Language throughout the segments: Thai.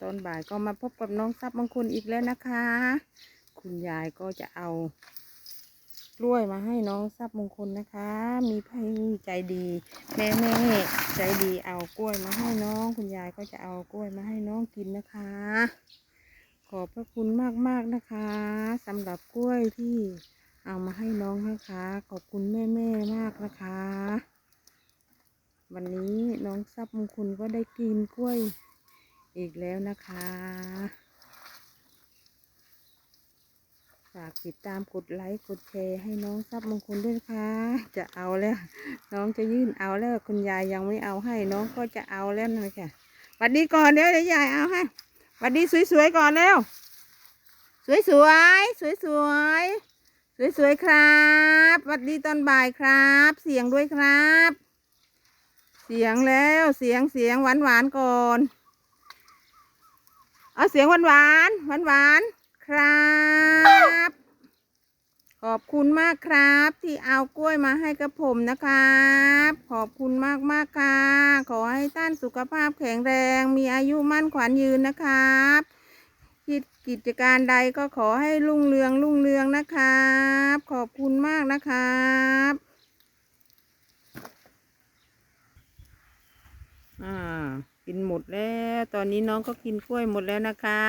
ตอนบ่ายก็มาพบกับน้องทรัพย์มงคลอีกแล้วนะคะ คุณยายก็จะเอากล้วยมาให้น้องทรัพย์มงคลนะคะ มีพี่ใจดีแม่แม่ใจดีเอากล้วยมาให้น้อง คุณยายก็จะเอากล้วยมาให้น้องกินนะคะ ขอบพระคุณมากๆนะคะสำหรับกล้วยที่เอามาให้น้องนะคะ ขอบคุณแม่แม่ๆมากนะคะ วันนี้น้องทรัพย์มงคลก็ได้กินกล้วย อีกแล้วนะคะ ฝากติดตามกดไลค์กดแชร์ให้น้องทรัพย์มงคลด้วยนะคะจะเอาแล้ว น้องจะยื่นเอาแล้วคุณยายยังไม่เอาให้น้องก็จะเอาแล้วนะค่ะหวัดดีก่อนเดี๋ยวเดี๋ยวยายเอาให้วัดดีสวยๆก่อนเร็วสวยๆสวยสวยสวยสสวยๆครับวัดดีตอนบ่ายครับ เสียงด้วยครับ เสียงแล้วเสียงเสียงหวานๆก่อน เอาเสียงหวานหวานหวานหวานครับ ขอบคุณมากครับ ที่เอากล้วยมาให้กับผมนะครับ ขอบคุณมากมากค่ะ ขอให้ท่านสุขภาพแข็งแรง มีอายุมั่นขวัญยืนนะครับคิดกิจการใดก็ขอให้รุ่งเรืองรุ่งเรืองนะครับ ขอบคุณมากนะครับอ่า กินหมดแล้ว ตอนนี้น้องก็กินกล้วยหมดแล้วนะคะ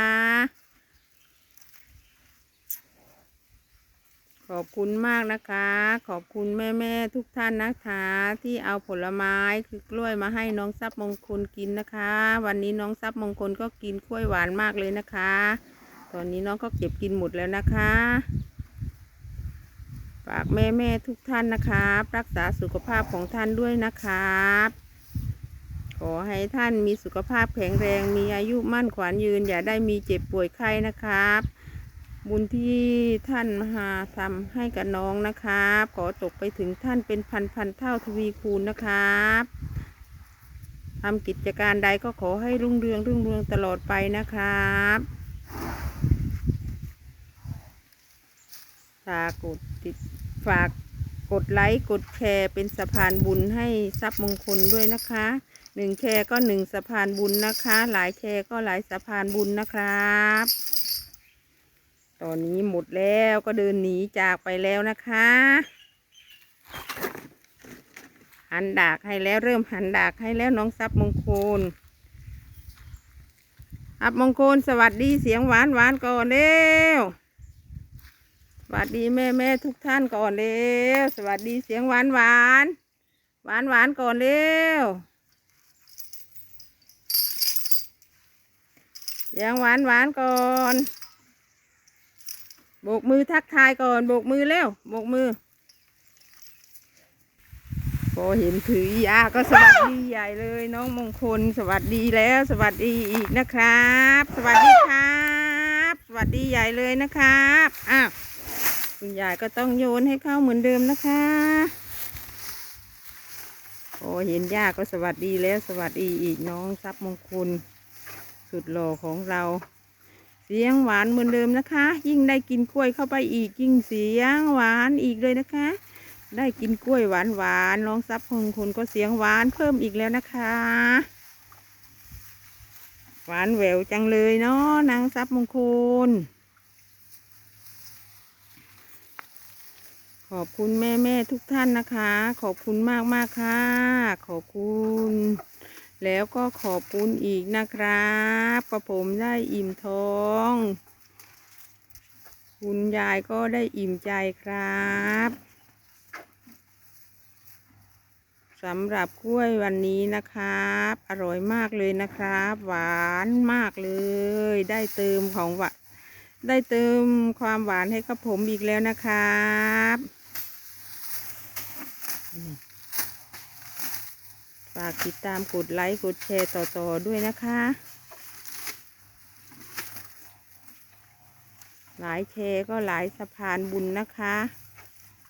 ขอบคุณมากนะคะ ขอบคุณแม่แม่ๆทุกท่านนะคะ ที่เอาผลไม้คือกล้วยมาให้น้องทรัพย์มงคลกินนะคะ วันนี้น้องทรัพย์มงคลก็กินกล้วยหวานมากเลยนะคะ ตอนนี้น้องก็เก็บกินหมดแล้วนะคะฝากแม่แม่ๆทุกท่านนะครับ รักษาสุขภาพของท่านด้วยนะครับ ขอให้ท่านมีสุขภาพแข็งแรง มีอายุมั่นขวัญยืน อย่าได้มีเจ็บป่วยไข้นะครับ บุญที่ท่านมหาทำให้กับน้องนะครับขอตกไปถึงท่านเป็นพันพันเท่าทวีคูณนะครับทำกิจการใดก็ขอให้รุ่งเรืองรุ่งเรืองตลอดไปนะครับฝากกดติดฝากกดไลค์กดแชร์เป็นสะพานบุญให้ทรัพย์มงคลด้วยนะคะ หนึ่งแชร์ก็หนึ่งสะพานบุญนะคะ หลายแชร์ก็หลายสะพานบุญนะครับ ตอนนี้หมดแล้วก็เดินหนีจากไปแล้วนะคะหันดากให้แล้วเริ่มหันดากให้แล้วน้องทรัพย์มงคลทรัพย์มงคลสวัสดีเสียงหวานหวานก่อนเร็วสวัสดีแม่แม่ทุกท่านก่อนเร็วสวัสดีเสียงหวานหวานหวานหวานก่อนเร็ว เสี ยงหวานหวานก่อนโบกมือทักทายก่อนโบกมือเร็วโบกมือพอเห็นถือยาก็สวัสดีใหญ่เลยน้องมงคลสวัสดีแล้ว สวัสดีอีกนะครับ สวัสดีครับ สวัสดีใหญ่เลยนะครับอ้าวคุณยายก็ต้องโยนให้เข้าเหมือนเดิมนะคะพอเห็นยาก็สวัสดีแล้ว สวัสดีอีกน้องทรัพย์มงคล สุดหล่อของเรา เสียงหวานเหมือนเดิมนะคะ ยิ่งได้กินกล้วยเข้าไปอีกยิ่งเสียงหวานอีกเลยนะคะ ได้กินกล้วยหวานหวานน้องซับของคุณก็เสียงหวานเพิ่มอีกแล้วนะคะ หวานแหววจังเลยเนาะนางซับมงคลขอบคุณแม่แม่ทุกท่านนะคะ ขอบคุณมากมากๆค่ะ ขอบคุณ แล้วก็ขอบคุณอีกนะครับกระผมได้อิ่มท้อง คุณยายก็ได้อิ่มใจครับสำหรับกล้วยวันนี้นะครับ อร่อยมากเลยนะครับ หวานมากเลย ได้เติมของหวานได้เติมความหวานให้กับผมอีกแล้วนะครับ ฝากติดตามกดไลค์กดแชร์ต่อๆด้วยนะคะ หลายแชร์ก็หลายสะพานบุญนะคะ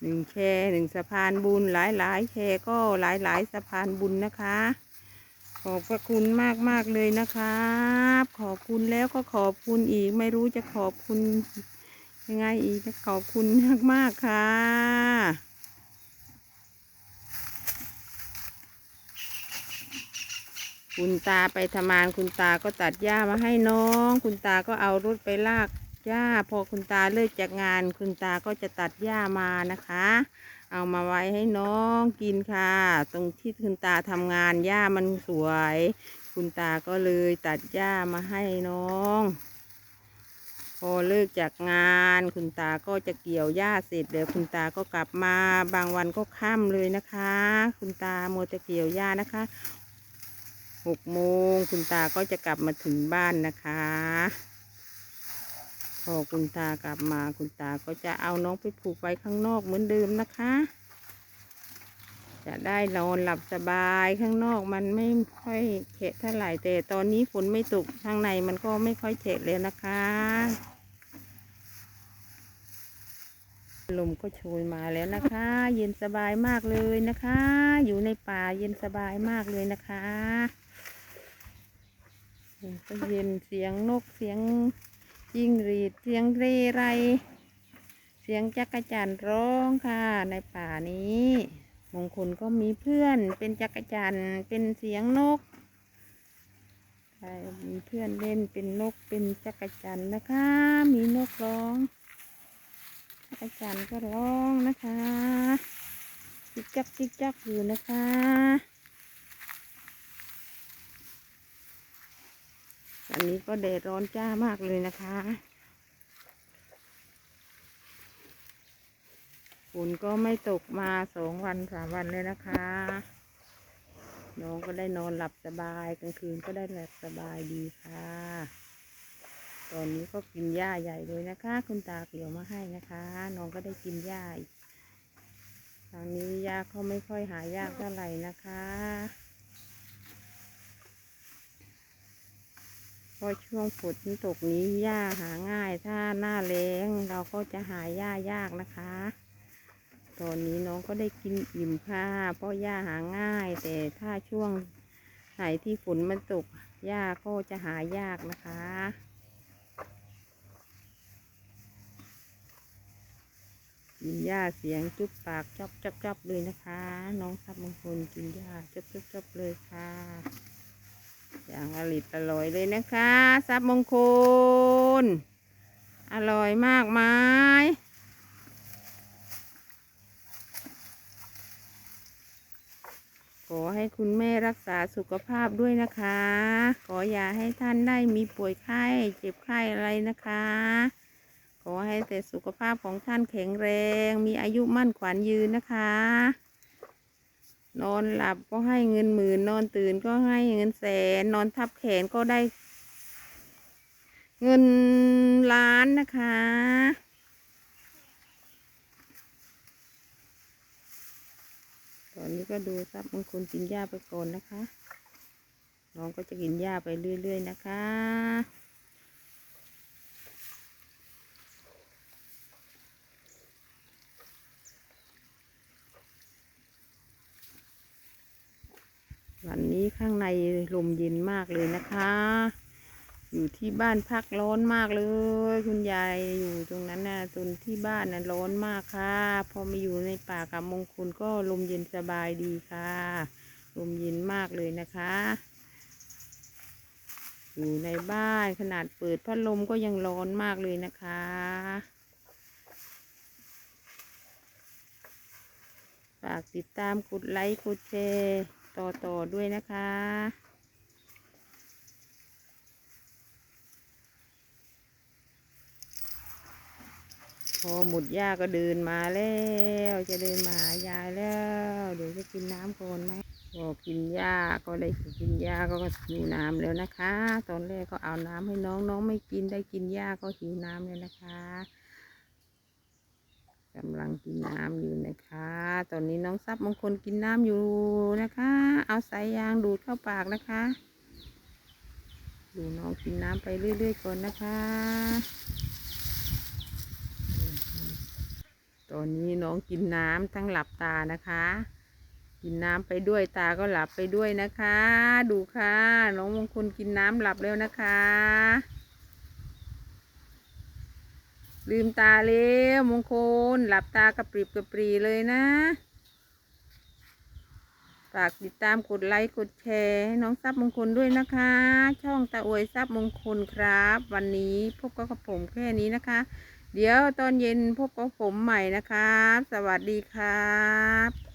หนึ่งแชร์หนึ่งสะพานบุญหลายหลายๆแชร์ก็หลายหลายๆสะพานบุญนะคะ ขอบพระคุณมากมากเลยนะครับ ขอบคุณแล้วก็ขอบคุณอีกไม่รู้จะขอบคุณยังไงอีกขอบคุณมากมากค่ะ คุณตาไปทำงานคุณตาก็ตัดหญ้ามาให้น้อง คุณตาก็เอารถไปลากหญ้า พอคุณตาเลิกจากงาน คุณตาก็จะตัดหญ้ามานะคะ เอามาไว้ให้น้องกินค่ะ ตรงที่คุณตาทำงานหญ้ามันสวย คุณตาก็เลยตัดหญ้ามาให้น้อง พอเลิกจากงาน คุณตาก็จะเกี่ยวหญ้าเสร็จเดี๋ยวคุณตาก็กลับมาบางวันก็ค่ำเลยนะคะ คุณตาโมวแต่เกี่ยวหญ้านะคะ หกโมงคุณตาก็จะกลับมาถึงบ้านนะคะ พอคุณตากลับมาคุณตาก็จะเอาน้องไปผูกไว้ข้างนอกเหมือนเดิมนะคะ จะได้นอนหลับสบายข้างนอกมันไม่ค่อยเฉะเท่าไหร่แต่ตอนนี้ฝนไม่ตกข้างในมันก็ไม่ค่อยเฉะเลยนะคะลมก็โชยมาแล้วนะคะ เย็นสบายมากเลยนะคะ อยู่ในป่าเย็นสบายมากเลยนะคะ ก็เย็นเสียงนกเสียงจิงรีดเสียงเรไร เสียงจักรจันร้องค่ะ ในป่านี้ มงคลก็มีเพื่อนเป็นจักรจันเป็นเสียงนกใช่มีเพื่อนเล่นเป็นนกเป็นจักรจันนะคะ มีนกร้องจักรจันทร์ก็ร้องนะคะจิกจักจิกจักอยู่นะคะ อันนี้ก็แดดร้อนจ้ามากเลยนะคะฝนก็ไม่ตกมาสองวันสามวันเลยนะคะ น้องก็ได้นอนหลับสบายกลางคืนก็ได้หลับสบายดีค่ะ ตอนนี้ก็กินหญ้าใหญ่เลยนะคะ คุณตาเกี่ยวมาให้นะคะ น้องก็ได้กินหญ้าอีกทางนี้หญ้าเขาไม่ค่อยหายากเท่าไหร่นะคะเพ ราะช่วงฝนตกนี้หญ้าหาง่าย ถ้าหน้าแล้งเราก็จะหาหญ้ายากนะคะ ตอนนี้น้องก็ได้กินอิ่มค่ะเพราะหญ้าหาง่าย แต่ถ้าช่วงไหนที่ฝนมันตกหญ้าก็จะหายากนะคะกินหญ้าเสียงจุ๊บปากจับจับจับเลยนะคะ น้องทับบางคนกินหญ้าจับจับจับเลยค่ะ อย่างอริดอร่อยเลยนะคะซับมงคล อร่อยมากไหมขอให้คุณแม่รักษาสุขภาพด้วยนะคะ ขออย่าให้ท่านได้มีป่วยไข้เจ็บไข้อะไรนะคะ ขอให้แต่สุขภาพของท่านแข็งแรง มีอายุมั่นขวัญยืนนะคะ นอนหลับก็ให้เงินหมื่นนอนตื่นก็ให้เงินแสน นอนทับแขนก็ได้ เงินล้านนะคะ ตอนนี้ก็ดูทรัพย์มงคลกินหญ้าไปก่อนนะคะ น้องก็จะกินหญ้าไปเรื่อย ๆ นะคะ วั นี้ข้างในลมเย็นมากเลยนะคะ อยู่ที่บ้านพักร้อนมากเลย คุณยายอยู่ตรงนั้นนะจนที่บ้านนะร้อนมากค่ะ พอมาอยู่ในป่ากับมงคลก็ลมเย็นสบายดีค่ะ ลมเย็นมากเลยนะคะ อยู่ในบ้านขนาดเปิดพัดลมก็ยังร้อนมากเลยนะคะฝากติดตามกดไลค์กดแชร์ ต่อต่อด้วยนะคะ พอหมดหญ้าก็เดินมาแล้ว จะเดินมาหายายแล้ว เดี๋ยวจะกินน้ำก่อนไหมพอกินหญ้าก็ได้กินหญ้าก็หิวน้ำแล้วนะคะ ตอนแรกก็เอาน้ำให้น้องน้องไม่กินได้กินหญ้าก็หิวน้ำเลยนะคะ กำลังกินน้ำอยู่นะคะ ตอนนี้น้องซับมงคลกินน้ำอยู่นะคะ เอาสายยางดูดเข้าปากนะคะ ดูน้องกินน้ำไปเรื่อยๆก่อนนะคะ ตอนนี้น้องกินน้ำทั้งหลับตานะคะ กินน้ำไปด้วยตาก็หลับไปด้วยนะคะ ดูค่ะ น้องมงคลกินน้ำหลับแล้วนะคะ ลืมตาเร็วมงคล หลับตากระปรีบกระปรีเลยนะฝากติดตามกดไลค์กดแชร์ให้น้องทรัพย์มงคลด้วยนะคะ ช่องตาอวยทรัพย์มงคลครับ วันนี้พบกับผมแค่นี้นะคะ เดี๋ยวตอนเย็นพบกับผมใหม่นะครับ สวัสดีครับ